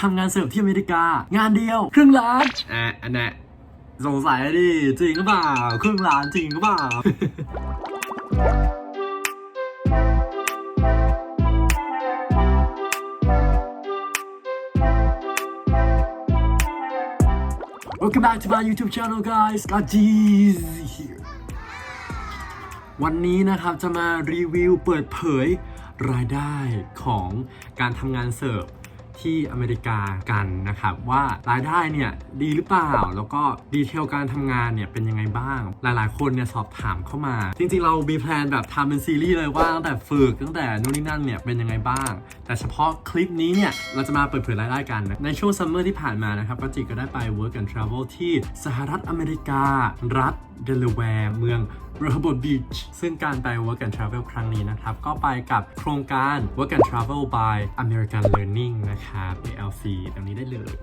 ทำงานเสิร์ฟที่อเมริกา งานเดียวครึ่งล้านแอะอันแนะสงสัยดิจริงหรือเปล่าครึ่งล้านจริงหรือเปล่า Welcome back to my YouTube channel guys g a j i s here วันนี้นะครับจะมารีวิวเปิดเผยรายได้ของการทำงานเสิร์ฟ ที่อเมริกากันนะครับว่ารายได้เนี่ยดีหรือเปล่า แล้วก็ดีเทลการทำงานเนี่ยเป็นยังไงบ้าง หลายๆ คนเนี่ยสอบถามเข้ามา จริงๆ เรามีแพลนแบบทำเป็นซีรีส์เลยว่าตั้งแต่ฝึกตั้งแต่นู่นนี่นั่นเนี่ยเป็นยังไงบ้าง แต่เฉพาะคลิปนี้เนี่ยเราจะมาเปิดเผยรายได้กัน ในช่วงซัมเมอร์ที่ผ่านมานะครับก็จิก็ได้ไป work and travel ที่สหรัฐอเมริการัฐ เดลาแวร์เมืองเรโบบีชซึ่งการไป work and travel ครั้งนี้นะครับ ก็ไปกับโครงการ work and travel by American Learning นะครับ ALC ตรงนี้ได้เลย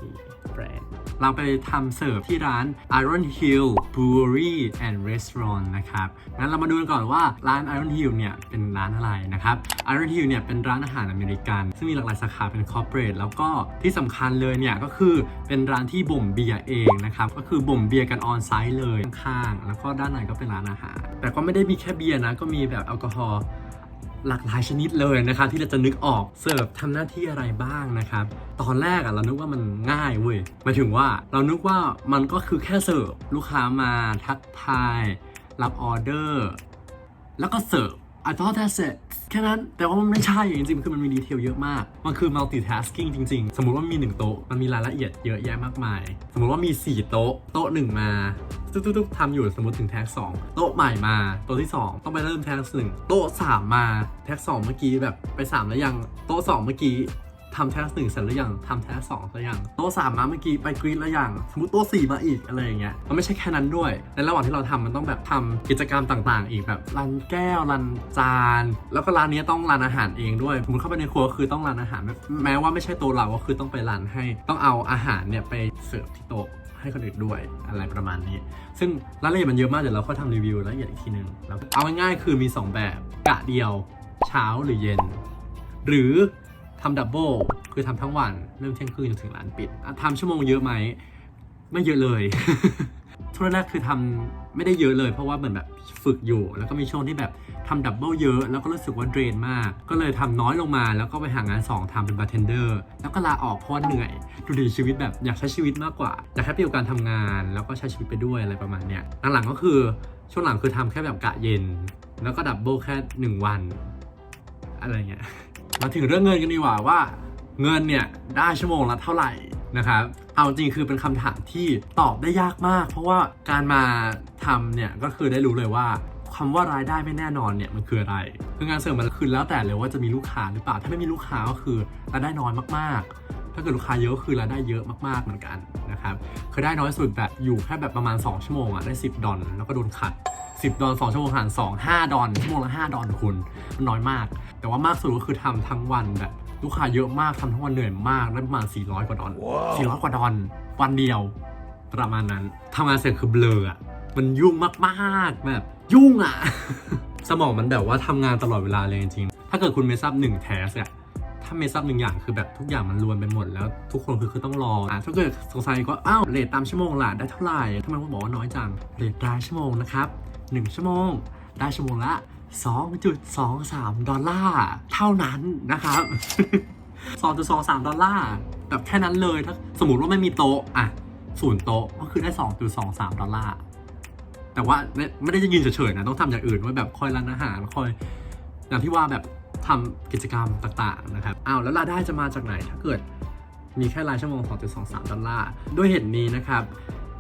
แบรนด์เราไปทำเสิร์ฟที่ร้าน Iron Hill Brewery and Restaurant นะครับงั้นเรามาดูกันก่อนว่าร้าน Iron Hill เนี่ย เป็นร้านอะไรนะครับ Iron Hill เนี่ย เป็นร้านอาหารอเมริกัน ซึ่งมีหลากหลายสาขาเป็น corporate แล้วก็ที่สำคัญเลยเนี่ย ก็คือเป็นร้านที่บ่มเบียร์เองนะครับ ก็คือบ่มเบียร์กันออนไซต์เลยข้างๆแล้วก็ด้านในก็เป็นร้านอาหาร แต่ก็ไม่ได้มีแค่เบียร์นะ ก็มีแบบแอลกอฮอล์หลากหลายชนิดเลยนะครับที่เราจะนึกออกเสิร์ฟทำหน้าที่อะไรบ้างนะครับ ตอนแรกอะเรานึกว่ามันง่ายเว้ยหมายถึงว่าเรานึกว่ามันก็คือแค่เสิร์ฟลูกค้ามาทักทาย รับออเดอร์ แล้วก็เสิร์ฟ I thought that's it ค่นั้น แต่ว่ามันไม่ใช่จริงๆคือมันมีดีเทลเยอะมาก มันคือ multitasking จริง ๆ สมมุติว่ามีหนึ่งโต๊ะ มันมีรายละเอียดเยอะแยะมากมาย สมมุติว่ามี 4 โต๊ะ โต๊ะหนึ่งมาตุ๊กๆๆทำอยู่สมมติถึงแท็กสองโต๊ะใหม่มาโต๊ะที่ 2 ต้องไปเริ่มแท็กหนึ่งโต๊ะ 3 มาแท็กสองเมื่อกี้แบบไป 3 แล้วยังโต๊ะ 2 เมื่อกี้ ทำแท็กหนึ่งเสร็จแล้วยังทำแท็กสองแล้วยังโต๊ะสามมาเมื่อกี้ไปกรีดแล้วยังสมมติโต๊ะสี่มาอีกอะไรอย่างเงี้ยมันไม่ใช่แค่นั้นด้วย ในระหว่างที่เราทำมันต้องแบบทำกิจกรรมต่าง ๆ อีกแบบรันแก้วรันจาน แล้วก็ร้านนี้ต้องรันอาหารเองด้วยสมมติเข้าไปในครัวคือต้องรันอาหาร แม้ว่าไม่ใช่ต๊ะเราก็คือต้องไปรันให้ต้องเอาอาหารเนี่ยไปเสิร์ฟที่โต๊ะให้คนอื่นด้วยอะไรประมาณนี้ ซึ่งรายละเอียดมันเยอะมากเดี๋ยวเราค่อยทำรีวิวรายละเอียดอีกทีหนึ่งแล้วเอาง่ายๆคือมี 2 แบบกะเดียว เช้าหรือเย็น หรือ ทำดับเบิลคือทำทั้งวัน เริ่มเที่ยงคืนจนถึงร้านปิดทำชั่วโมงเยอะไหม ไม่เยอะเลยช่วงแรกคือทำไม่ได้เยอะเลย เพราะว่าเหมือนแบบฝึกอยู่ แล้วก็มีช่วงที่แบบทำดับเบิลเยอะแล้วก็รู้สึกว่าเดรนมาก ก็เลยทำน้อยลงมา แล้วก็ไปหางาน 2ทำเป็นบาร์เทนเดอร์แล้วก็ลาออกเพราะเหนื่อย ดูดีชีวิตแบบอยากใช้ชีวิตมากกว่าอยากแฮปปี้กับการทำงาน แล้วก็ใช้ชีวิตไปด้วยอะไรประมาณเนี้ยหลังๆก็คือช่วงหลังคือทำแค่แบบกะเย็น แล้วก็ดับเบิลแค่หนึ่งวัน อะไรเงี้ย มาถึงเรื่องเงินกันดีกว่าว่าเงินเนี่ยได้ชั่วโมงละเท่าไหร่นะครับ เอาจริงคือเป็นคำถามที่ตอบได้ยากมาก เพราะว่าการมาทำเนี่ยก็คือได้รู้เลยว่าคำว่ารายได้ไม่แน่นอนเนี่ยมันคืออะไร คืองานเสริมมันคือแล้วแต่เลยว่าจะมีลูกค้าหรือเปล่า ถ้าไม่มีลูกค้าก็คือรายได้น้อยมากๆ ถ้าเกิดลูกค้าเยอะก็คือรายได้เยอะมากๆเหมือนกันนะครับเคยได้น้อยสุดแบบอยู่แค่แบบประมาณ 2 ชั่วโมงอะได้ 10 ดอลแล้วก็โดนขัด 10 ดอล2ชั่วโมงหาร2 5 ดอลชั่วโมงละ5ดอลคุณมันน้อยมาก แต่ว่ามากสุดก็คือทำทั้งวันแบบลูกค้าเยอะมากทำทั้งวันเหนื่อยมากได้ประมาณ 400 กว่าดอล400 กว่าดอลวันเดียวประมาณนั้นทำงานเสร็จคือเบลออะมันยุ่งมากๆแบบยุ่งอะ สมองมันแบบว่าทำงานตลอดเวลาเลยจริงๆ ถ้าเกิดคุณเมซับหนึ่งแทสอะถ้าเมซับหนึ่งอย่างคือแบบทุกอย่างมันรวนไปหมดแล้วทุกคนคือคือต้องรออะถ้าเกิดสงสัยก็อ้าวเรทตามชั่วโมงล่ะได้เท่าไหร่ทำไมคุณบอกว่าน้อยจังเรทรายชั่วโมงนะครับหนึ่งชั่วโมงได้ชั่วโมงละ 2.23 ดอลลาร์เท่านั้นนะครับ 2.23 ดอลลาร์แบบแค่นั้นเลยถ้าสมมติว่าไม่มีโต๊ะอะศูนย์โต๊ะก็คือได้ 2.23 ดอลลาร์แต่ว่าไม่ไม่ได้จะยืนเฉยๆนะต้องทำอย่างอื่นไว้แบบคอยร้านอาหารคอยอย่างที่ว่าแบบทำกิจกรรมต่างๆนะครับอ้าวแล้วรายได้จะมาจากไหนถ้าเกิดมีแค่รายชั่วโมง 2.23 ดอลลาร์ด้วยเหตุนี้นะครับ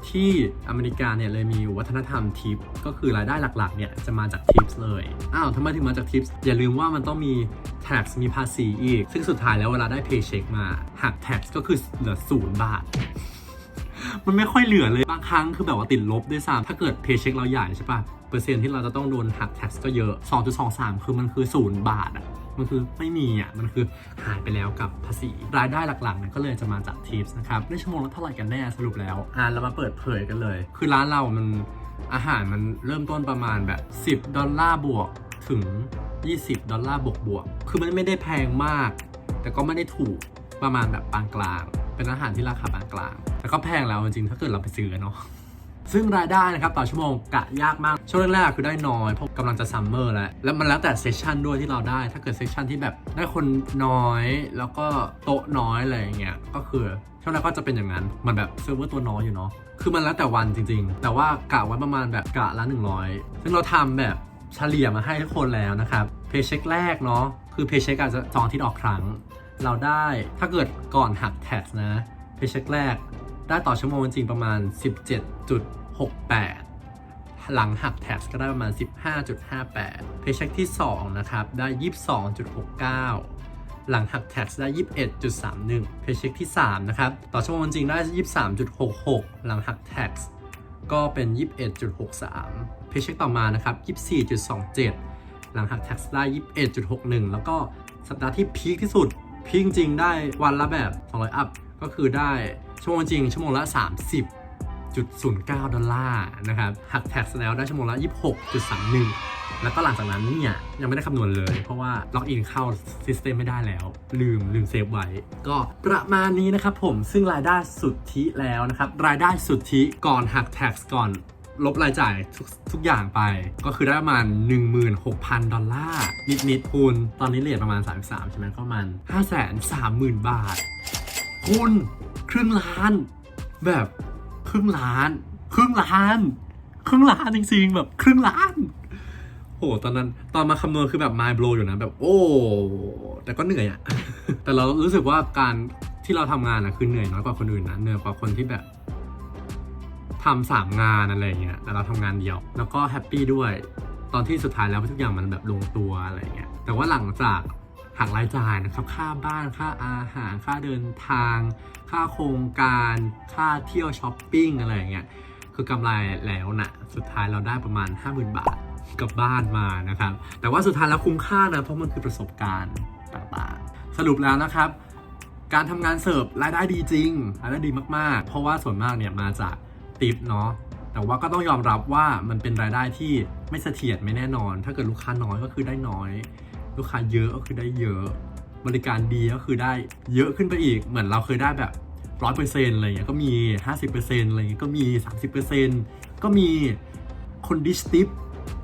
ที่อเมริกาเนี่ยเลยมีวัฒนธรรมทิป ก็คือรายได้หลักๆเนี่ยจะมาจากทิปเลย อ้าวทำไมถึงมาจากทิปอย่าลืมว่ามันต้องมี tax มีภาษีอีก ซึ่งสุดท้ายแล้วเวลาได้ paycheck มาหัก tax ก็คือเหลือศูนย์บาทมันไม่ค่อยเหลือเลย บางครั้งคือแบบว่าติดลบด้วยซ้ำถ้าเกิด paycheck เราใหญ่ใช่ปะเปอร์เซ็นต์ที่เราจะต้องโดนหัก tax ก็เยอะ 2.23 คือมันคือศูนย์บาทอะ มันคือไม่มีอะมันคือหายไปแล้วกับภาษีรายได้หลักๆเนี่ยก็เลยจะมาจากทิปส์นะครับได้ชั่วโมงละเท่าไหร่กันแน่สรุปแล้วอ่าเรามาเปิดเผยกันเลย คือร้านเรามันอาหารมันเริ่มต้นประมาณแบบ 10 ดอลลาร์บวกถึง 20 ดอลลาร์บวกบวก คือมันไม่ได้แพงมาก แต่ก็ไม่ได้ถูกประมาณแบบปานกลาง เป็นอาหารที่ราคาปานกลาง แต่ก็แพงแล้วจริงๆ ถ้าเกิดเราไปซื้อเนาะ ซึ่งรายได้นะครับต่อชั่วโมงกะยากมาก ช่วงแรกๆคือได้น้อยเพราะกำลังจะซัมเมอร์แล้ว แล้วมันแล้วแต่เซสชันด้วยที่เราได้ ถ้าเกิดเซสชันที่แบบได้คนน้อยแล้วก็โต๊ะน้อยอะไรอย่างเงี้ยก็คือช่วงแรกก็จะเป็นอย่างนั้นมันแบบเซิร์ฟเวอร์ตัวน้อยอยู่เนาะคือมันแล้วแต่วันจริง ๆ แต่ว่ากะไว้ประมาณแบบกะละ100 ซึ่งเราทำแบบเฉลี่ยมาให้ทุกคนแล้วนะครับเพย์เช็คแรกเนาะคือเพย์เช็คอาจจะสองทิตย์ออกครั้ง เราได้ถ้าเกิดก่อนหักแท็กนะเพย์เช็คแรก ได้ต่อชั่วโมงจริงประมาณ 17.68 หลังหักแท็กก็ได้ประมาณ 15.58 เพย์เช็คที่ 2 นะครับ ได้ 22.69 หลังหักแท็กได้ 21.31 เพย์เช็คที่ 3 นะครับ ต่อชั่วโมงจริงได้ 23.66 หลังหักแท็กก็เป็น 21.63 เพย์เช็คต่อมานะครับ 24.27 หลังหักแท็กได้ 21.61 แล้วก็สัปดาห์ที่พีคที่สุดพีคจริงได้วันละแบบ 200 อัพ ก็คือได้ ชั่วโมงจริง ชั่วโมงละ 30.09 ดอลลาร์นะครับ หักแท็กแล้วได้ชั่วโมงละ 26.31 แล้วก็หลังจากนั้นเนี่ยยังไม่ได้คำนวณเลย เพราะว่าล็อกอินเข้าซิสเต็มไม่ได้แล้ว ลืมลืมเซฟไว้ ก็ประมาณนี้นะครับผมซึ่งรายได้สุทธิแล้วนะครับ รายได้สุทธิก่อนหักแท็กก่อนลบรายจ่ายทุกทุกอย่างไป ก็คือได้ประมาณ 16,000 ดอลลาร์ นิดๆคูณตอนนี้เลทประมาณ 33 ใช่ไหมก็ประมาณ 530,000 บาท คุณ ครึ่งล้าน แบบครึ่งล้าน ครึ่งล้าน ครึ่งล้านจริงๆแบบครึ่งล้านโหตอนนั้นตอนมาคำนวณคือแบบ mind blow อยู่นะแบบโอ้แต่ก็เหนื่อยอะแต่เรารู้สึกว่าการที่เราทำงานอะคือเหนื่อยน้อยกว่าคนอื่นนะเหนื่อยกว่าคนที่แบบทำสามงานอะไรเงี้ยแต่เราทำงานเดียว แล้วก็แฮปปี้ด้วย ตอนที่สุดท้ายแล้วทุกอย่างมันแบบลงตัวอะไรเงี้ยแต่ว่าหลังจาก หักรายจ่ายนะครับ ค่าบ้านค่าอาหาร ค่าเดินทาง ค่าโครงการ ค่าเที่ยวช้อปปิ้งอะไรอย่างเงี้ยคือกำไรแล้วนะสุดท้ายเราได้ประมาณ 50,000 บาทกลับบ้านมานะครับ แต่ว่าสุดท้ายแล้วคุ้มค่านะเพราะมันคือประสบการณ์ต่างๆ สรุปแล้วนะครับ การทำงานเสิร์ฟรายได้ดีจริงรายได้ดีมากๆ เพราะว่าส่วนมากเนี่ยมาจากติปเนาะแต่ว่าก็ต้องยอมรับว่ามันเป็นรายได้ที่ไม่เสถียรไม่แน่นอน ถ้าเกิดลูกค้าน้อยก็คือได้น้อย ลูกค้าเยอะก็คือได้เยอะ บริการดีก็คือได้เยอะขึ้นไปอีก เหมือนเราเคยได้แบบร้อยเปอร์เซ็นต์อะไรเงี้ยก็มีห้าสิบเปอร์เซ็นต์อะไรเงี้ยก็มีสามสิบเปอร์เซ็นต์ก็มีคนดิสติป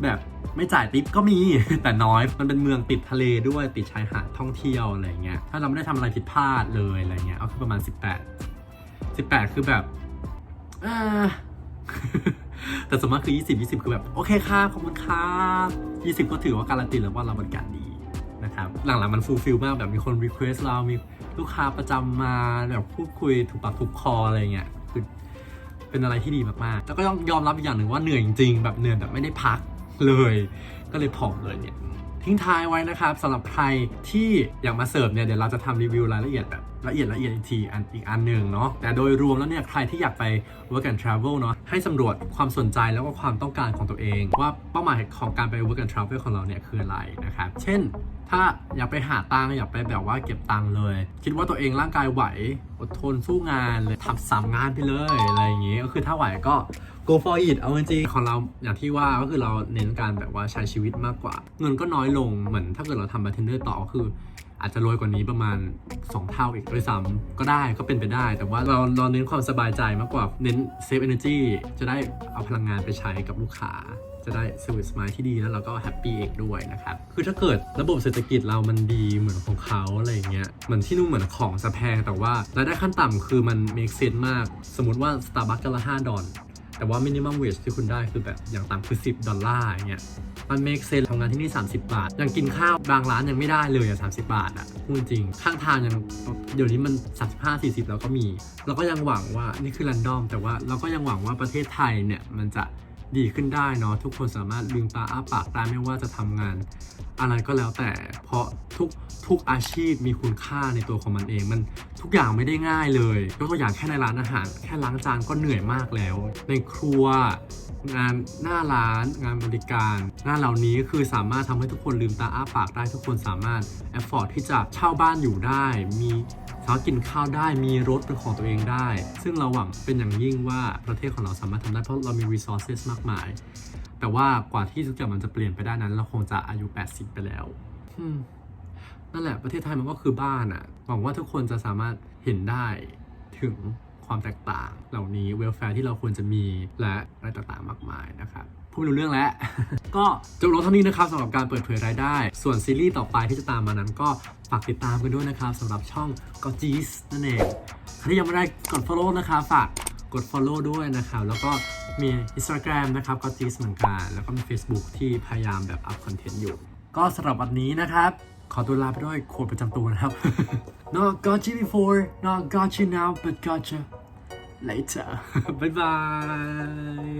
แบบไม่จ่ายติปก็มีแต่น้อยมันเป็นเมืองติดทะเลด้วยติดชายหาดท่องเที่ยวอะไรเงี้ยถ้าเราไม่ได้ทำอะไรผิดพลาดเลยอะไรเงี้ยก็คือประมาณ 18 18 คือแบบแต่สมมติคือ 20 20 คือแบบ โอเคครับขอบคุณครับ 20 ก็ถือว่าการันตีแล้วว่าเราบริการดี นะครับ หลังๆมันฟูลฟิลมากแบบมีคนรีเควสเรามีลูกค้าประจำมาแบบพูดคุยถูกปากถูกคออะไรเงี้ยคือเป็นอะไรที่ดีมากๆแล้วก็ต้องยอมรับอีกอย่างหนึ่งว่าเหนื่อยจริงๆแบบเหนื่อยแบบไม่ได้พักเลย ก็เลยผอมเลยเนี่ยทิ้งท้ายไว้นะครับสำหรับใครที่อยากมาเสิร์ฟเนี่ยเดี๋ยวเราจะทำรีวิวรายละเอียดแบบ ละเอียดละเอียดอีกทีอันอีกอันหนึ่งเนาะแต่โดยรวมแล้วเนี่ยใครที่อยากไป work and travel เนาะให้สำรวจความสนใจแล้วก็ความต้องการของตัวเอง ว่าเป้าหมายของการไป work and travel ของเราเนี่ยคืออะไรนะครับเช่นถ้าอยากไปหาตังค์อยากไปแบบว่าเก็บตังค์เลย คิดว่าตัวเองร่างกายไหวอดทนสู้งานเลยทำสามงานไปเลยอะไรอย่างงี้ก็คือถ้าไหวก็ go for it เอาจริงๆของเราอย่างที่ว่าก็คือเราเน้นการแบบว่าใช้ชีวิตมากกว่า เงินก็น้อยลงเหมือนถ้าเกิดเราทำบาร์เทนเดอร์ต่อก็คือ อาจจะรวยกว่านี้ประมาณ 2 เท่าอีกด้วยซ้ำก็ได้ก็เป็นไปได้ แต่ว่าเราเราเน้นความสบายใจมากกว่าเน้น save energy จะได้เอาพลังงานไปใช้กับลูกค้าจะได้ service mind ที่ดีแล้วเราก็แฮปปี้เองด้วยนะครับ คือถ้าเกิดระบบเศรษฐกิจเรามันดีเหมือนของเขาอะไรเงี้ยเหมือนที่นู่นเหมือนของจะแพงแต่ว่ารายได้ขั้นต่ำคือมัน make sense มาก สมมติว่า Starbucks กันละ5ดอล แต่ว่า minimum wage ที่คุณได้คือแบบอย่างต่ำคือ 10 ดอลลาร์อย่างเงี้ยมัน make sense ทำงานที่นี่ 30 บาท ยังกินข้าวบางร้านยังไม่ได้เลยอะ30 บาทอะพูดจริง ข้างทางยังเดี๋ยวนี้มัน 35 40 แล้วก็มี เราก็ยังหวังว่านี่คือรันดอม แต่ว่าเราก็ยังหวังว่าประเทศไทยเนี่ยมันจะดีขึ้นได้เนาะทุกคนสามารถลืมตาอ้าปากได้ไม่ว่าจะทำงาน อะไรก็แล้วแต่เพราะทุกทุกอาชีพมีคุณค่าในตัวของมันเองมัน ทุกอย่างไม่ได้ง่ายเลยยกตัวอย่างแค่ในร้านอาหาร แค่ล้างจานก็เหนื่อยมากแล้ว ในครัว งานหน้าร้าน งานบริการ งานเหล่านี้คือสามารถทำให้ทุกคนลืมตาอ้าปากได้ทุกคนสามารถแอฟฟอร์ดที่จะเช่าบ้านอยู่ได้ มีสามารถกินข้าวได้มีรถเป็นของตัวเองได้ ซึ่งเราหวังเป็นอย่างยิ่งว่าประเทศของเราสามารถทำได้เพราะเรามี resources มากมาย แต่ว่ากว่าที่ทุกอย่างมันจะเปลี่ยนไปได้นั้น เราคงจะอายุ 80 ไปแล้ว อืม นั่นแหละประเทศไทยมันก็คือบ้านอะหวังว่าทุกคนจะสามารถเห็นได้ถึงความแตกต่างเหล่านี้เวลแฟร์ที่เราควรจะมีและอะไรต่างๆมากมายนะครับพูดไม่รู้เรื่องแล้ว ก็จบลงเท่านี้นะครับสำหรับการเปิดเผยรายได้ ส่วนซีรีส์ต่อไปที่จะตามมานั้นก็ฝากติดตามกันด้วยนะครับสำหรับช่อง g o j i s นั่นเองใครที่ยังไม่ได้กด follow นะครับฝากกด follow ด้วยนะครับ แล้วก็มี Instagram นะครับ g o j i s เหมือนกัน แล้วก็มี Facebook ที่พยายามแบบอัพคอนเทนต์อยู่ ก็สำหรับวันนี้นะครับ ขอตัวลาไปด้วยโคดประจำตัวนะครับ Not got you before not got you now but got you later บ๊ายบาย